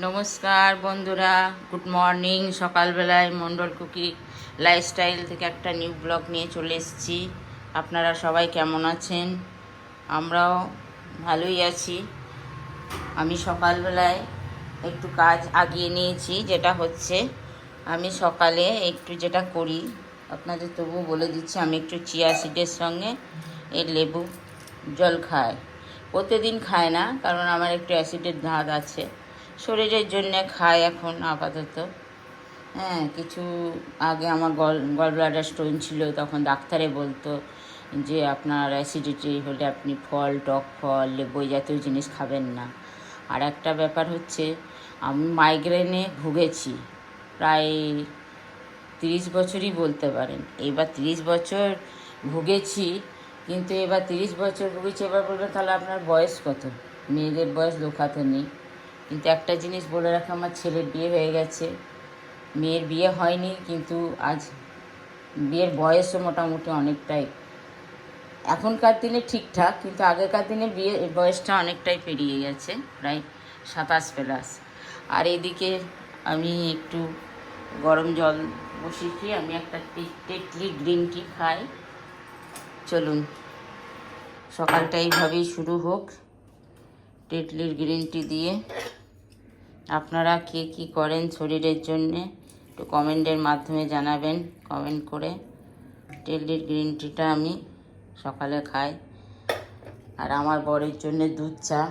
নমস্কার বন্ধুরা, good morning, সকালবেলায় মন্ডল কুকি লাইফস্টাইল থেকে একটা নিউ ব্লগ নিয়ে চলে এসেছি। আপনারা সবাই কেমন আছেন? আমরাও ভালোই আছি। আমি সকালবেলায় একটু কাজ আগিয়ে নিয়েছি, যেটা হচ্ছে আমি সকালে একটু যেটা করি, আপনাদের তবু বলে দিচ্ছি, আমি একটু চিয়া সিডের সঙ্গে এই লেবু জল খাই। প্রতিদিন খায় না, কারণ আমার একটু অ্যাসিডের ধাত আছে। শরীরের জন্যে খাই এখন আপাতত। হ্যাঁ কিছু আগে আমার গল গল ব্লাডার স্টোন ছিল, তখন ডাক্তারে বলতো যে, আপনার অ্যাসিডিটি হলে আপনি ফল, টক ফল লেবু জাতীয় জিনিস খাবেন না। আর একটা ব্যাপার হচ্ছে, আমি মাইগ্রেনে ভুগেছি, প্রায় তিরিশ বছরই বলতে পারেন। এবার তিরিশ বছর ভুগেছি, কিন্তু এবার তিরিশ বছর ভুগেছি, এবার বলবেন, তাহলে আপনার বয়স কত? মেয়েদের বয়স লোকাতে নেই কিন্তু একটা জিনিস বলে রাখা, আমার ছেলের বিয়ে হয়ে গেছে। মেয়ের বিয়ে হয়নি, কিন্তু আজ বিয়ের বয়সও মোটামুটি অনেকটাই। এখনকার দিনে ঠিকঠাক, কিন্তু আগেকার দিনে বিয়ে, বয়সটা অনেকটাই পেরিয়ে গেছে, প্রায় সাতাশ প্লাস। আর এদিকে আমি একটু গরম জল বসিয়েছি, আমি একটা টেটলি গ্রিন টি খাই। চলুন, সকালটা এইভাবেই শুরু হোক, টেটলির গ্রিন টি দিয়ে। আপনারা কে কী করেন শরীরের জন্যে, একটু কমেন্টের মাধ্যমে জানাবেন কমেন্ট করে টেটলির গ্রিন টিটা আমি সকালে খাই। আর আমার বরের জন্যে দুধ চা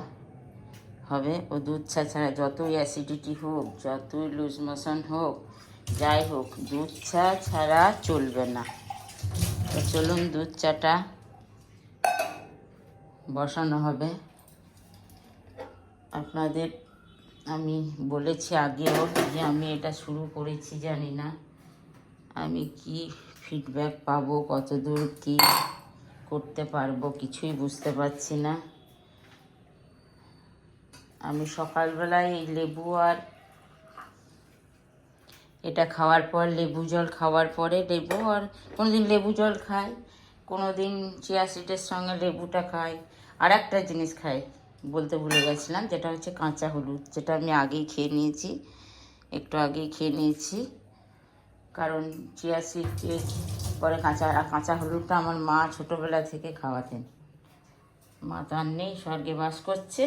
হবে। ও দুধ চা ছাড়া যতই অ্যাসিডিটি হোক, যতই লুজ মোশন হোক, যাই হোক, দুধ চা ছাড়া চলবে না। তো চলুন দুধ চাটা বসানো হবে। আপনাদের আমি বলেছি আগেও যে আমি এটা শুরু করেছি, জানি না। আমি কি ফিডব্যাক পাবো কত দূর কী করতে পারব, কিছুই বুঝতে পারছি না। আমি সকালবেলায় এই লেবু আর এটা খাওয়ার পর, লেবু জল খাওয়ার পরে লেবু আর কোনো দিন লেবু জল খাই কোনো দিন চিয়া সিডের সঙ্গে লেবুটা খাই আর একটা জিনিস খাই। বলতে ভুলে গেছিলাম, যেটা হচ্ছে কাঁচা হলুদ, যেটা আমি আগেই খেয়ে নিয়েছি, একটু আগেই খেয়ে নিয়েছি। কারণ চিয়া সিড পরে কাঁচা কাঁচা হলুদটা আমার মা ছোটোবেলা থেকে খাওয়াতেন। মা তো আর নেই, স্বর্গে বাস করছে,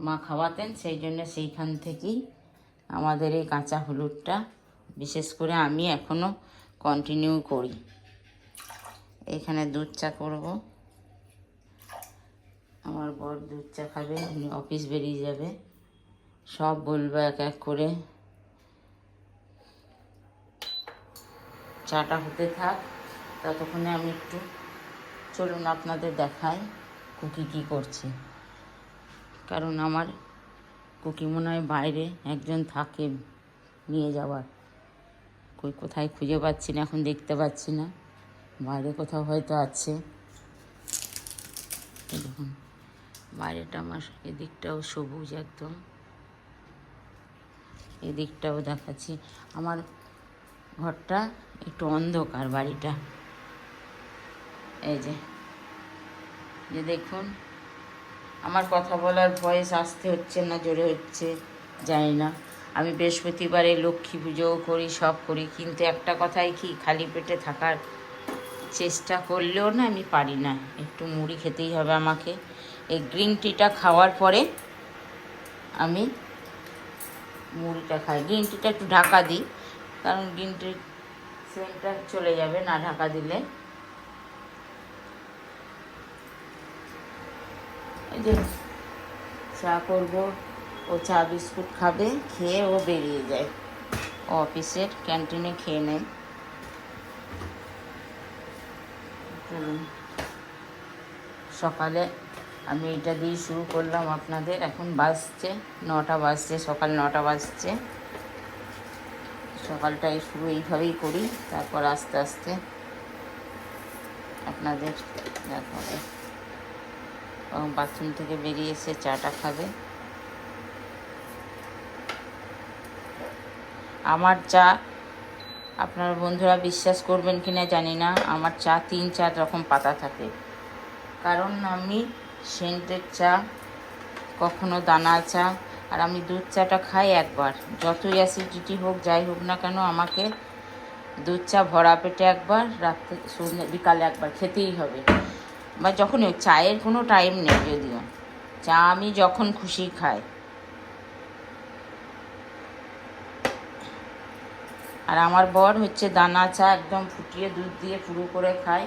মা খাওয়াতেন, সেই জন্য সেইখান থেকেই আমাদের এই কাঁচা হলুদটা, বিশেষ করে আমি এখনও কন্টিনিউ করি। এখানে দুধ চা করব। আমার বর দুধ চা খাবে, উনি অফিস বেরিয়ে যাবে। সব বলব এক এক করে। চাটা হতে থাক, ততক্ষণে আমি একটু চলুন আপনাদের দেখাই কুকি কী করছে। কারণ আমার কুকি মনে হয় বাইরে একজন থাকে নিয়ে যাওয়ার। কই কোথায় খুঁজে পাচ্ছি না, এখন দেখতে পাচ্ছি না। বাইরে কোথাও হয়তো আছে। দেখুন। বাইরেটা আমার এদিকটাও সবুজ একদম। এদিকটাও দেখাচ্ছি। আমার ঘরটা একটু অন্ধকার বাড়িটা। এই যে যে দেখুন, আমার কথা বলার ভয়েস আসতে হচ্ছে না, জোরে হচ্ছে, জানি না। আমি বৃহস্পতিবারে লক্ষ্মী পুজোও করি, সব করি, কিন্তু একটা কথাই কি, খালি পেটে থাকার চেষ্টা করলেও না আমি পারি না। একটু মুড়ি খেতেই হবে আমাকে। এই গ্রিন টিটা খাওয়ার পরে আমি মুড়িটা খাই। গ্রিন টিটা একটু ঢাকা দিই, কারণ গ্রিন টি সেন্টটা চলে যাবে, না ঢাকা দিলে। এই যে চা করব, ও চা বিস্কুট খাবে, খেয়ে ও বেরিয়ে যায়। ও অফিসের ক্যান্টিনে খেয়ে নেয়। সকালে আমি এটা দিয়ে শুরু করলাম আপনাদের। এখন বাজছে নটা বাজছে, সকাল নটা বাজছে। সকালটাই শুরু এইভাবেই করি, তারপর আস্তে আস্তে আপনাদের দেখাবে। এবং বাথরুম থেকে বেরিয়ে এসে চাটা খাবে। আমার চা, আপনার বন্ধুরা বিশ্বাস করবেন কি না জানি না, আমার চা তিন চার রকম পাতা থাকে। কারণ আমি সেন্টের চা কখনো দানা চা আর আমি দুধ চাটা খাই একবার। যতই অ্যাসিডিটি হোক যাই হোক না কেন আমাকে দুধ চা ভরা পেটে একবার রাত্রে বিকালে একবার খেতেই হবে। বা যখনই হোক, চায়ের কোনো টাইম নেই যদিও। চা আমি যখন খুশি খাই। আর আমার বর হচ্ছে দানা চা একদম ফুটিয়ে দুধ দিয়ে পুরো করে খায়।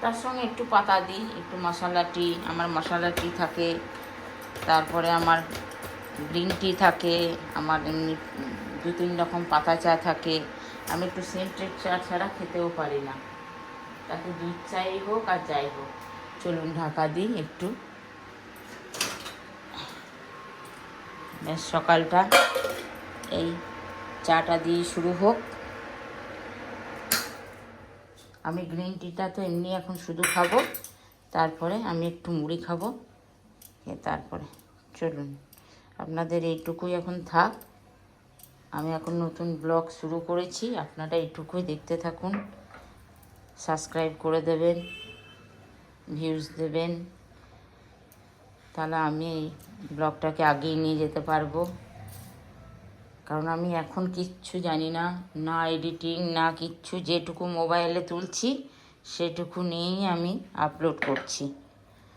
তার সঙ্গে একটু পাতা দিই, একটু মশলা টি, আমার মশলা টি থাকে। তারপরে আমার গ্রিন টি থাকে, আমার এমনি দু তিন রকম পাতা চা থাকে। আমি একটু সেন্টেড চা ছাড়া খেতেও পারি না। তাতে দুধ চাই হোক আর যাই হোক। চলুন ঢাকা দিই একটু। ব্যাস সকালটা। এই চাটা দিয়ে শুরু হোক। আমি গ্রিন টিটা তো এমনি এখন শুধু খাব। তারপরে আমি একটু মুড়ি খাব। তারপরে, চলুন। আপনাদের এইটুকুই এখন থাক। আমি এখন নতুন ব্লগ শুরু করেছি। আপনারা এইটুকুই দেখতে থাকুন। সাবস্ক্রাইব করে দেবেন ভিউজ দেবেন। তাহলে আমি এই ব্লগটাকে আগিয়ে নিয়ে যেতে পারব। কারণ আমি এখন কিচ্ছু জানি না না এডিটিং না কিচ্ছু। যেটুকু মোবাইলে তুলছি, সেটুকু নিয়েই আমি আপলোড করছি।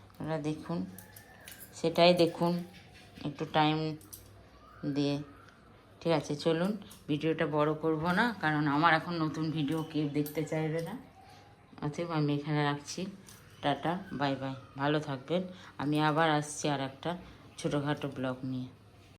আপনারা দেখুন, সেটাই দেখুন, একটু টাইম দিয়ে। ঠিক আছে, চলুন, ভিডিওটা বড় করব না, কারণ আমার এখন নতুন ভিডিও কেউ দেখতে চাইবে না। অতএব আমি এখানে রাখছি। টাটা বাই বাই ভালো থাকবেন। আমি আবার আসছি আর একটা ছোটোখাটো ব্লগ নিয়ে।